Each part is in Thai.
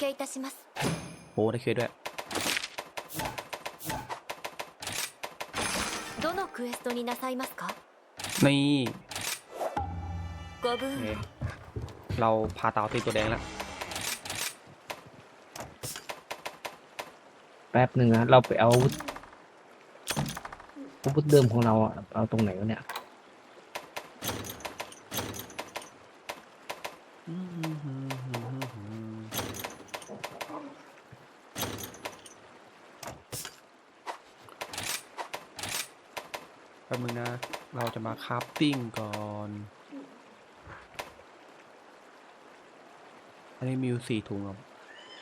けいたします โอ้ได้เคยด้วย どのクエストになさいますか นี่ ご โอ 分 เค を เราพาเต่าตีตัวแดงแล้ว แป๊บหนึ่งนะเราไปเอาอาวุธอาวุธเดิมของเราอะเอาตรงไหนวะเนี่ย ติ้งก่อน อันนี้มีอยู่สี่ถุงครับ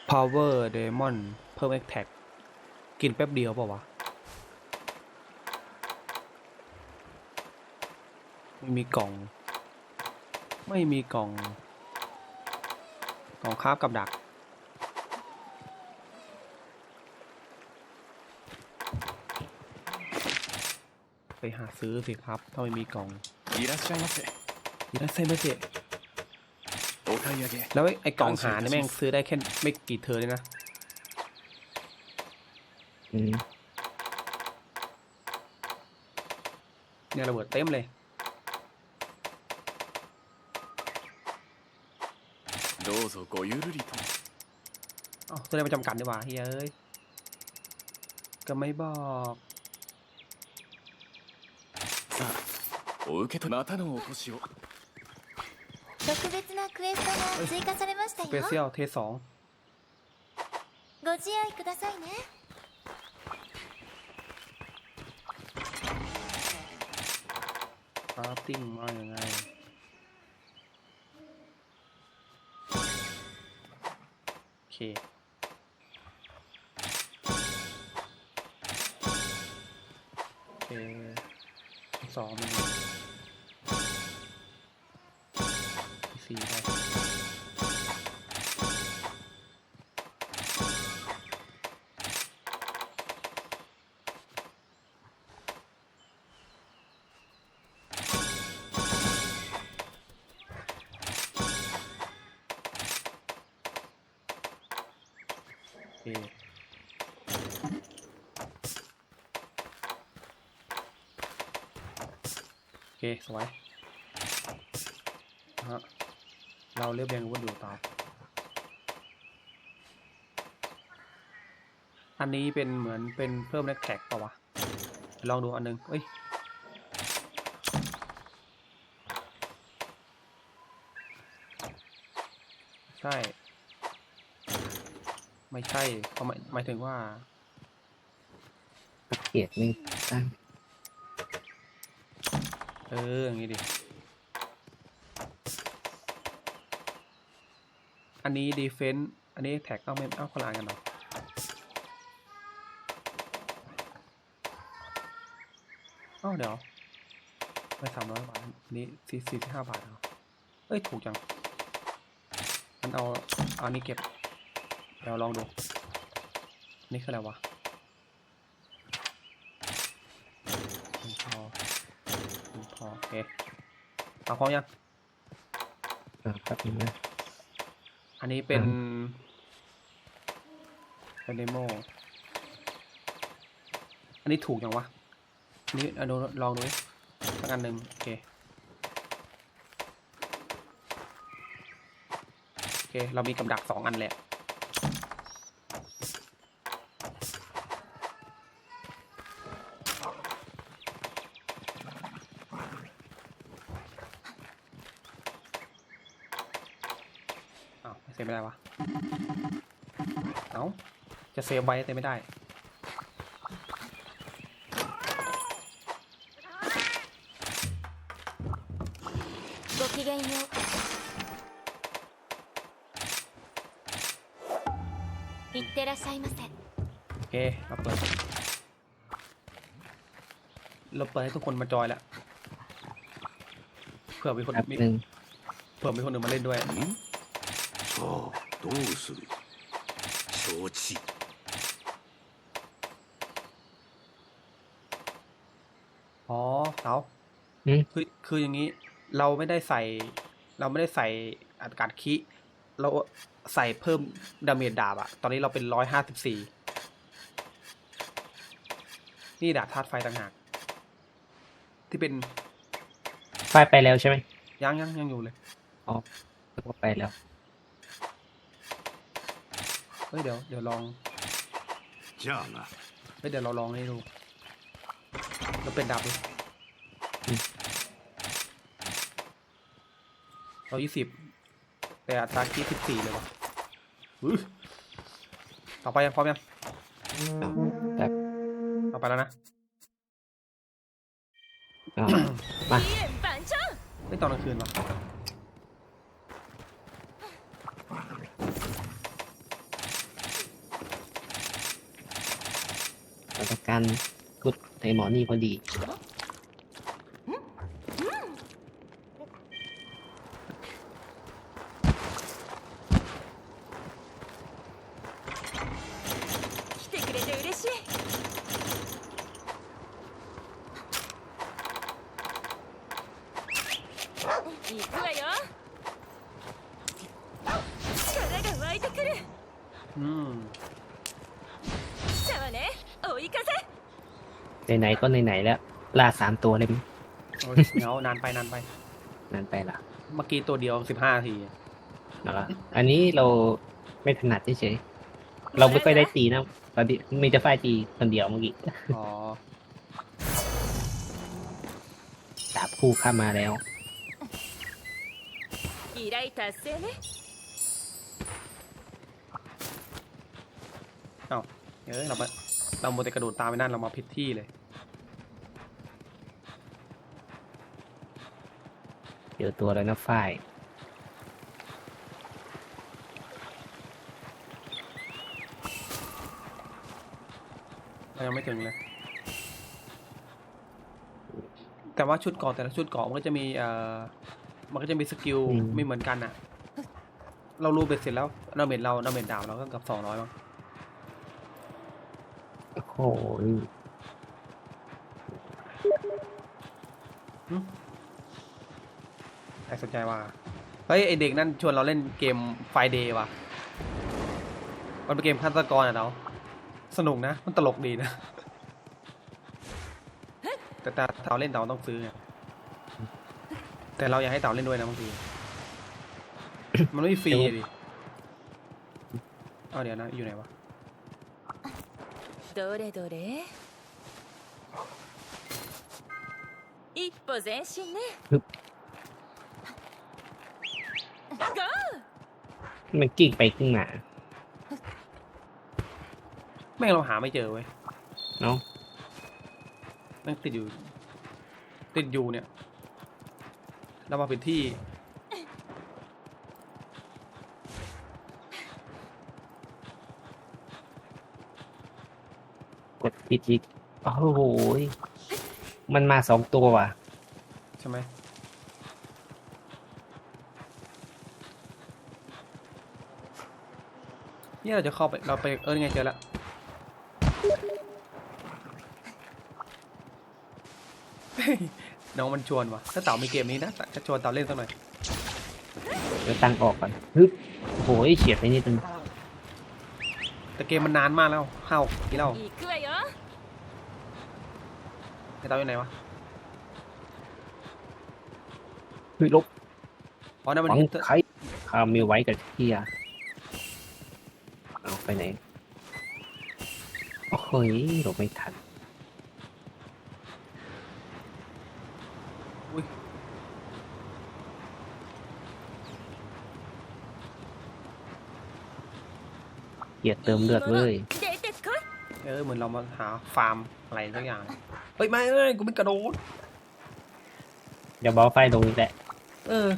power demon เพิ่ม a t t a c กินแป๊บเดียวเปล่าวะ ไม่มีกล่อง ไม่มีกล่อง กล่องคาฟกับดักไปหาซื้อสิครับ ถ้าไม่มีกล่อง いらっしゃいませ ยีน่าเซ่ไม่เจ็ お買い上げ แล้วไอ้ไอ้กล่องหาเนี่ยแม่งซื้อได้แค่ไม่กี่เทอร์เลยนะ อืม เนี่ยระเบิดเต็มเลย どうぞごゆるりと อ๋อซื้อได้ประจำกันดีกว่าเฮ้ยเอ้ย ก็ไม่บอก お受けとまたのお越しを特別なクエストが追加されました สเป よ เชียลเทสสอง ご自愛くださいね คราฟติ้งมาอย่างไง โอเค โอเคสองมัน ีได้โอเคโอเค สวยฮะ เราเรียบเรียงอาวุธอยู่ต่อ อันนี้เป็นเหมือนเป็นเพิ่มแลกแท็กเปล่าวะ ลองดูอันนึงเอ้ยใช่ ไม่ใช่เขาหมายหมายถึงว่าเกียรติไม่ตั้งเอออย่างงี้ดิ อันนี้ดีเฟนต์อันนี้แท็กเอาไม่เอาคนละอันกันเหรอเอ้าเดี๋ยวไม่สามร้อยบาทอันนี้สี่สี่สิบห้าบาทเหรอเอ้ย ถูกจัง มันเอา เอานี้เก็บ เดี๋ยวลองดู นี่คืออะไรวะพอพอโอเคเอาพร้อมยังอ่าแป๊บนึงนะ อันนี้เป็น เป็นเดโม อันนี้ถูกยังวะ อันนี้เอาดูลองดูสักอันหนึ่งโอเค โอเค เรามีกับดักสองอันแหละ อ้าวไม่เซฟไม่ได้วะ เอ้า จะ เซฟไว้แต่ไม่ได้ ごきげんよういってらっしゃいませ โอเค เราเปิด เราเปิดให้ทุกคนมาจอยแล้ว เผื่อมีคน แป๊บ มี หนึ่ง เผื่อมีคนอื่นมาเล่นด้วย んさあどうする承知 เต๋า อืม คือคืออย่างนี้ เราไม่ได้ใส่ เราไม่ได้ใส่อากาศคิ เราใส่เพิ่มดาเมจดาบอะตอนนี้เราเป็นร้อยห้าสิบสี่นี่ดาบธาตุไฟต่างหาก ที่เป็น ไฟไปแล้วใช่ไหม ยังยังยังอยู่เลย อ๋อนึกว่าไปแล้ว เฮ้ยเดี๋ยวเดี๋ยวลอง じゃあな เฮ้ยเดี๋ยวเราลองให้ดูเราเป็นดาบดู อืม เรายี่สิบแต่อัตราคิดสิบสี่เลยวะต่อไปยังพร้อมยังต่อไปแล้วนะมาไม่ตอนกลางคืนหะเราต้องการกุดในหมอนี่พอดี ไหนๆก็ไหนๆแล้ว ล่าสามตัวเลยมั้ย โอ้ยเหงานานไปนานไป นั่นไปละ เมื่อกี้ตัวเดียวสิบห้าที แล้วก็อันนี้เราไม่ถนัดเฉยๆเราไม่ค่อยได้ตีนะตอนนี้มีจะไฟตีคนเดียวเมื่อกี้ อ๋อ ดาบคู่เข้ามาแล้ว 依頼達成ね เอ้าเอ้ยเรามาเราโมวแต่กระโดดตามไปนั่นเรามาผิดที่เลย เจอตัวแล้วนะฝ้ายเรายังไม่ถึงเลย แต่ว่าชุดเกาะแต่ละชุดเกาะมันก็จะมีเอ่อมันก็จะมีสกิลไม่เหมือนกันอะเรารู้เบ็ดเสร็จแล้วเราเม็ดเราเราเม็ดดาวเราก็เกับสองร้อยมั้งโอ้โห ใคร สนใจว่า เฮ้ยไอเด็กนั่นชวนเราเล่นเกมไฟเดย์ว่ะ มันเป็นเกมฆาตกรอะเราสนุกนะ มันตลกดีนะ แต่แต่เต่าเล่นเต่าต้องซื้อไงแต่เราอยากให้เต่าเล่นด้วยนะบางที มันไม่ฟรีอะดิ เอาเดี๋ยวนะ อยู่ไหนวะ どれどれ一歩前進ねふっゴー มันกิ้งไปกิ้งมาแม่งเราหาไม่เจอเว้ยเนาะแม่งติดอยู่ ติดอยู่เนี่ย เรามาผิดที่กดผิดอีกโอ้โหยมันมาสองตัวว่ะ ใช่ไหมี่เราจะเข้าไปเราไปเออไงเจอแล้วน้องมันชวนวะถ้าเต่ามีเกมนี้นะจะชวนเต่าเล่นสักหน่อยเดี๋ยวตังออกก่อนฮึบโหยเฉียดไปนี่นึงแต่เกมมันนานมากแล้วห้ากี่เล่าไอเต่าอยู่ไหนวะฮึลบเพราะนั่นมันใครข้ามีไว้กับเทีย ไปไหน โอ้โหหลบไม่ทัน อุ้ยเกียดเติมเลือดเว้ยเออเหมือนเรามาหาฟาร์มอะไรสักอย่าง เฮ้ยไม่เอ้ยกูไม่กระโดดอย่าบอสไฟตรงนี้แหละ เออ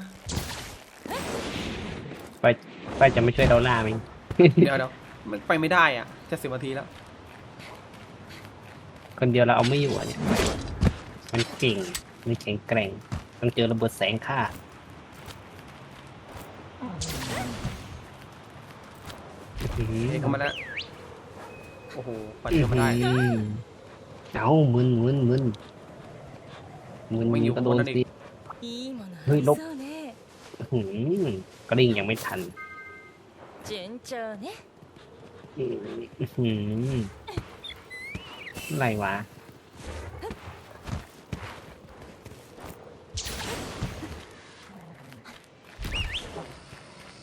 ไฟไฟจะไม่ช่วยเราล่ามั้ง เดี๋ยวเดี๋ยว มันไปไม่ได้อ่ะ จะสิบนาทีแล้ว คนเดียวเราเอาไม่อยู่อ่ะเนี่ย มันเก่ง มันแข็งแกร่ง มันเจอระเบิดแสงฆ่า อื้อหือ เอกเข้ามาแล้ว โอ้โหปัดเจอมาได้ อื้อหือเอามึนมึนมึนมึน ไม่อยู่ ก็โดน คนนั้นอีก สิ いいものあはいりそうね อื้อหือกระดิ่งยังไม่ทัน 順調ね อืมอื้อหืออะไรวะ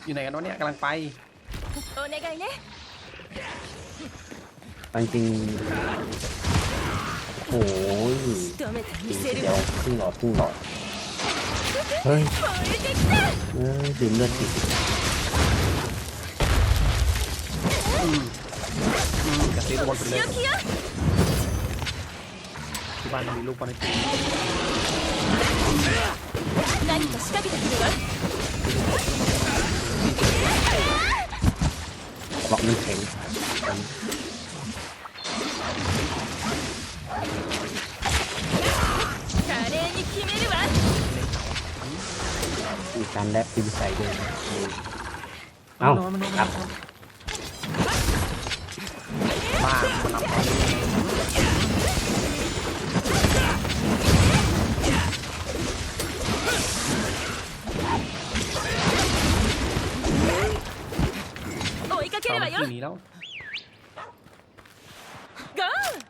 อยู่ไหนกันวะเนี่ยกำลังไป お願いね ตอนจริงโอ้ย 仕留めてみせ เดี๋ る ยว わ ครึ่งหลอดครึ่งหลอดเฮ้ย 燃えてきた เอ้ยดื่มเลือดติด อืม อืมจะซื้อบอลไปเลย 強気よ ที่บ้านมีลูกบอลในทีม 何か仕掛けてくるわ บอกมันแข็ง 華麗に決めるわ มีการแลบพิมพ์ใส่ด้วยนะเอ้า มันนอนมันนอน ครับ บ้ามันรับ 追いかけ เขา るわ มัน よ ที่หนีแล้ว ゴー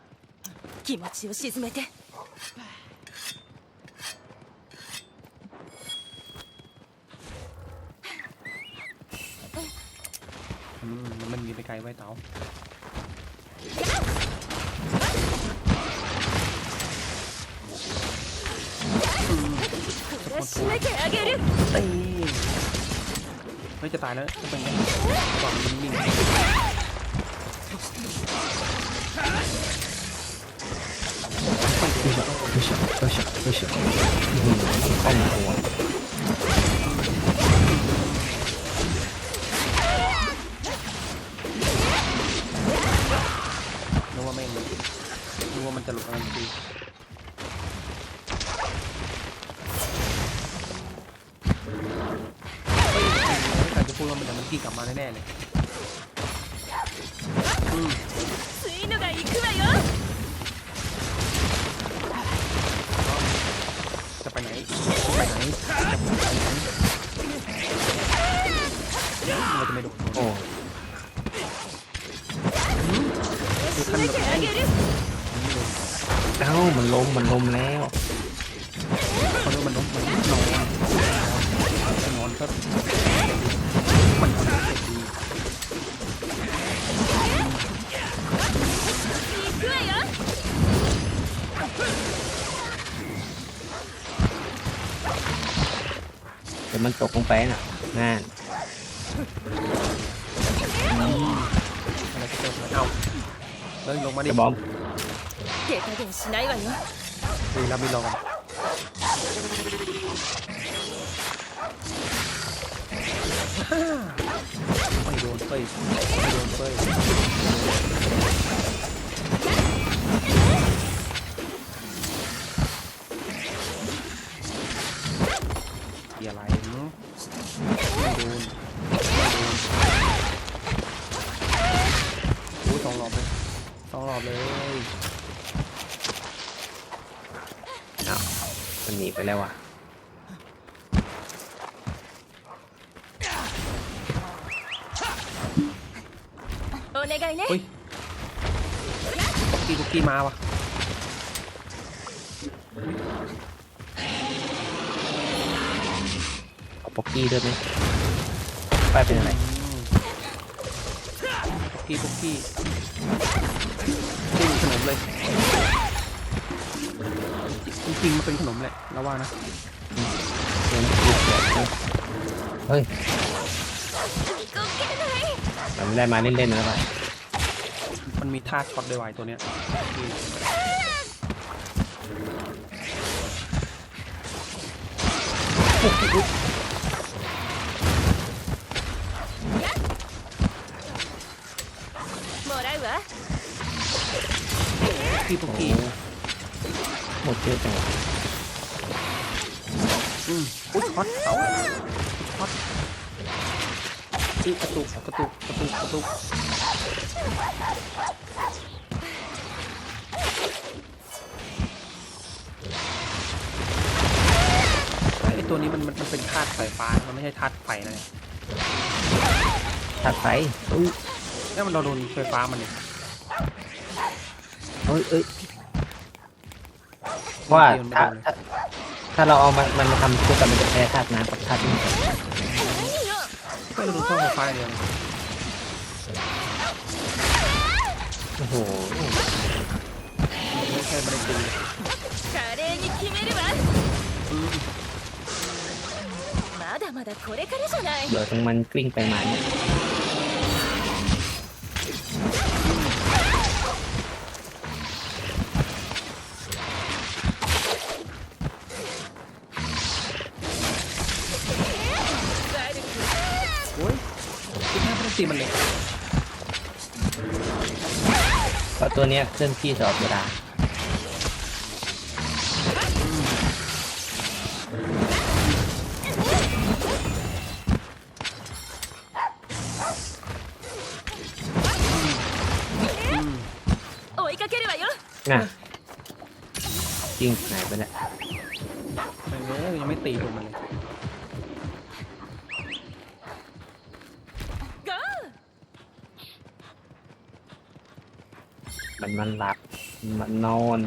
気持ちを沈めて อืมมันมีไปไกลไว้เต๋า ตีเฮ้จะตายแล้วต้เป็นไงก่อนนิ่งๆไม่ใช่ไม่ใช่ไม่ใช่ไม่ใช่ข้อมูลนึกว่าไม่รู้ว่ามันจะหลุดอะไรดี กี้ เดี๋ยวมันตกลงไปน่ะนั่น อะไรก็เจอเอาเลยลงมาดิ จะบอม 手加減しないわよ ดูแล้วไม่ลองไม่โดนเฟ้ยไม่โดนเฟ้ย มันหนีไปแล้วว่ะเฮ้ยบุกกี้บุกกี้มาว่ะเอาบุกกี้ด้วยไหมไปเป็นอะไรบุกกี้บุกกี้กินขนมเลยจริงๆมันเป็นขนมเละ ระวังนะเฮ้ยแต่ไม่ได้มาเล่นๆนะไปมันมีท่าช็อตได้ววตัวเนี้ยพี่ปุ๊กกี้หมดเยอะจัง ช็อตเอาช็อตอีกระตุกกระตุกกระตุกกระตุกไอตัวนี้มันมันมันเป็นธาตุไฟฟ้า มันไม่ใช่ธาตุไฟนะเนี่ยถ้าตัดไฟอุ้ยนี่มันเราโดนไฟฟ้ามันเนี่ยเอ้ยเอ้ยว่าถ้า ถ้าเราเอามันมันมาทำคู่กันมันจะแพ้ธาตุน้ำกับธาตุไฟก็รู้ข้อไฟเลยโอ้โหไม่ใช่ไม่ด้ตีเดี๋ยวตรงมันกลิ้งไปมาเนี่ย ตัวเนี้ยเคลื่อนที่ตลอดเวลาน่ะจริงหายไปแล้ว ไม่รู้ยังไม่ตีผมมาเลย มันมันหลับ มันนอน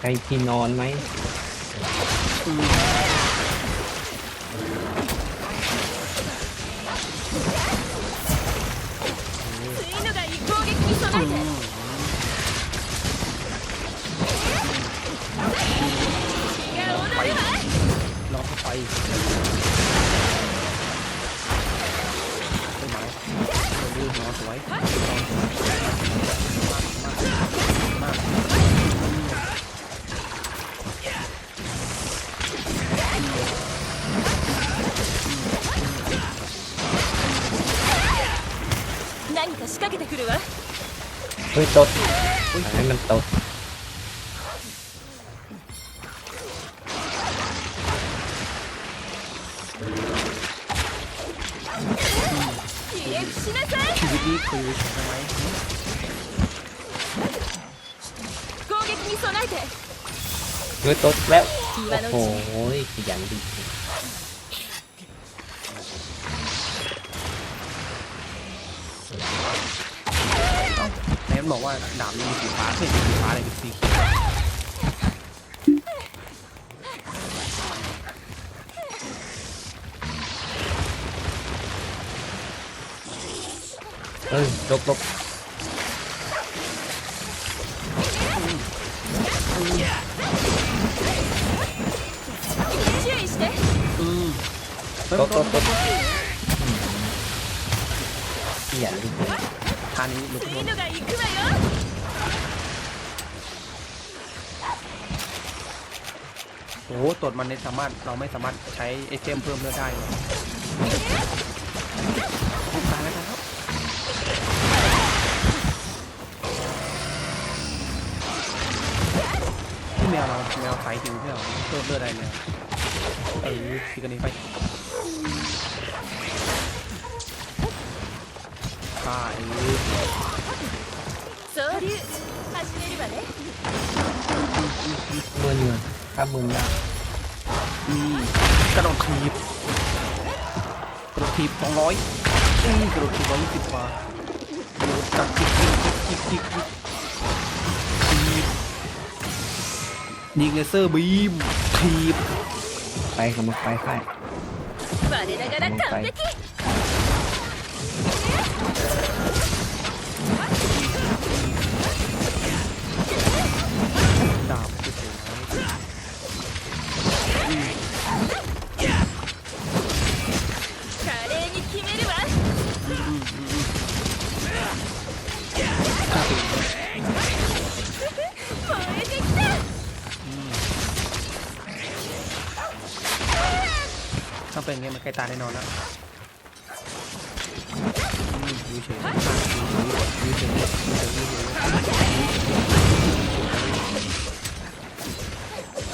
ใครที่นอนไหม อืม ついのがいい攻撃に備えて มันตกชีวิตนี้คือใช่ไหมเงยตดแล้ว โอ้โหขยันดี นบอกว่าดาบมีสีฟ้าเพื่อนสีฟ้าอะไรเป็นสีเขียวเฮ้ยลบลบอืมลบลบลบเหี้ยเลยานี้ลุกขึ้นโอ้ตดมันในสามารถเราไม่สามารถใช้ไอเทมเพิ่มเลือดได้เลยตายแล้ครับที่แมวเราแมวสายหิวใช่หรเพิ่มเลือดได้ไหมเออทีกันนี้ไป 総流始めるわね มือเนื้อถ้ามือได้ อืมกระโดดทีบกระโดดทีบสองร้อยกระโดดทีบร้อยยี่สิบบาทกระโดดจับจิกจิกจิกจิกจิกทีบยิงเลเซอร์บีมทีบ ไปกำลังไปไป 我ながら完璧 ดาบสุดต้องเป็นเงี้ยมันใกล้ตายแน่นอนแล้ว เฉยดูเฉยดูเฉยดูเฉยดูเฉย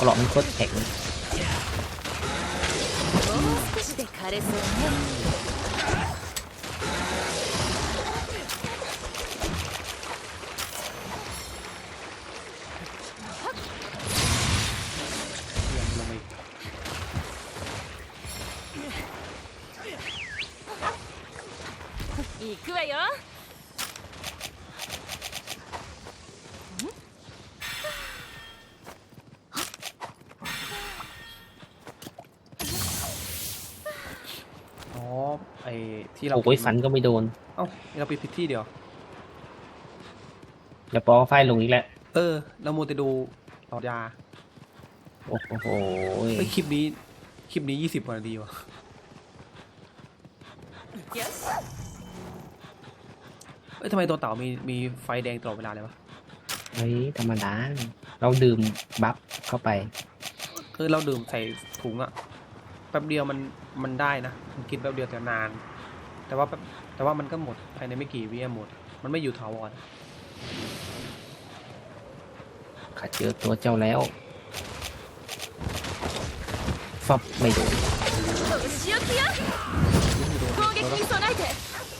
กรอบมันโคตรแข็ง もう少しで枯れそうね 行くわよ อ๋อไอที่เรา โอ้ยฟันก็ไม่โดน เอ้าเราไปผิดที่เดียว แล้วปอไฟลงอีกแล้ว เออ เราโมวแต่ดูต่อยา โอ้โห เฮ้ยคลิปนี้ คลิปนี้ยี่สิบกว่านาทีว่ะ よし เอ้ยทำไมตัวเต่ามีมีไฟแดงตลอดเวลาเลยวะ เฮ้ยธรรมดา เราดื่มบัฟเข้าไป คือเราดื่มใส่ถุงอะแป๊บเดียวมันมันได้นะมันกินแป๊บเดียวแต่นาน แต่ว่าแป๊บแต่ว่ามันก็หมดภายในไม่กี่วิหมด มันไม่อยู่ถาวรขัดเจอตัวเจ้าแล้วฟับไม่โดน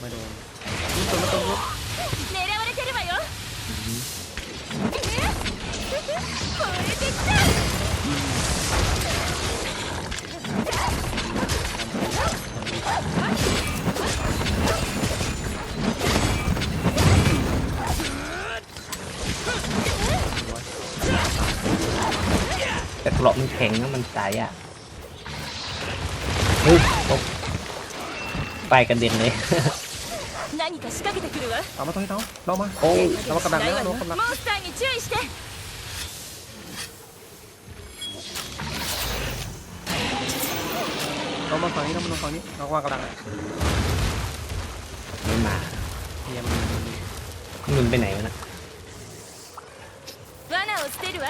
ไม่โดน นี่ตัวมันตัวมัน 狙われてるわよえこれできた แต่เกราะมันแข็งนะมันตายอ่ะเฮ้ยตกไปกันเด็นเลย เอามาตรงนี้เนาะเรามา โอ้ย เรามากำลัง ない แล้ว わ เรา よ กำลัง モンスターに注意して เรามาฝั่งนี้เรามาฝั่งนี้เราว่ากำลังอะ ไม่มา เทียม มันไปไหนวะนะ 罠を捨てるわ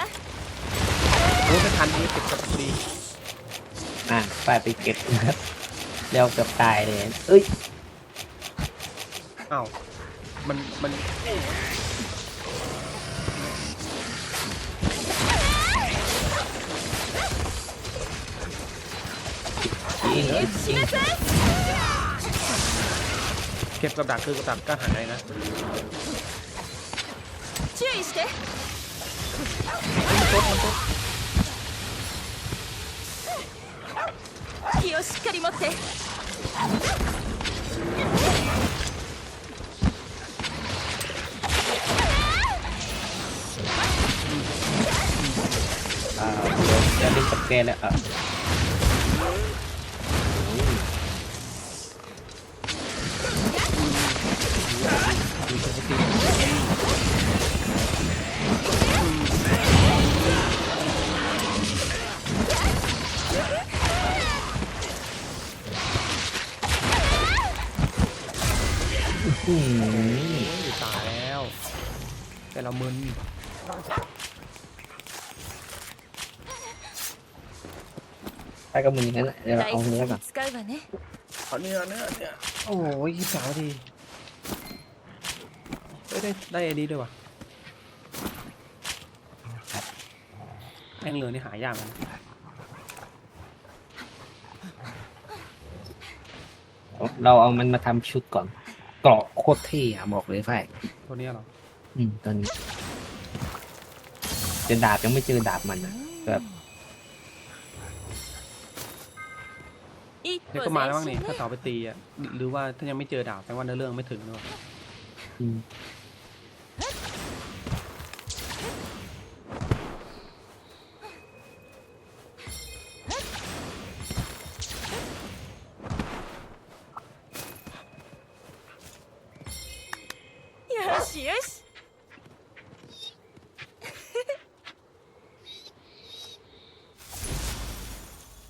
โอ้ไม่ทันนี่เก็บกับพอดี อ่ะไปไปเก็บนะครับแล้วเกือบตายเลย เอ้ย อ้าว มันมัน จริง しなさい เก็บกับดักคือกับดักก็หายนะ 注意して มันตุ๊ดมันตุ๊ด 気をしっかり持って จะเล่นกับแกแล้วอะอืมตายแล้ว แต่เรามึน ไปกับมึงอย่างนั้นแหละเดี๋ยวเอาเนื้อก่อนขอเนื้อเนื้อเนื้อโอ้ยยี่สาวดีเฮ้ยได้ได้ไอดีด้วยวะแองเงินนี่หายากนะเราเอามันมาทำชุดก่อนเกราะโคตรที่อะบอกเลยไฟตัวนี้เหรอ อืมตัวนี้เจอดาบยังไม่เจอดาบมันนะแบบ เพชรก็มาแล้วมั้งนี่ถ้าต่อไปตีอะหรือว่าถ้ายังไม่เจอดาบแปลว่าเนื้อเรื่องไม่ถึงด้วย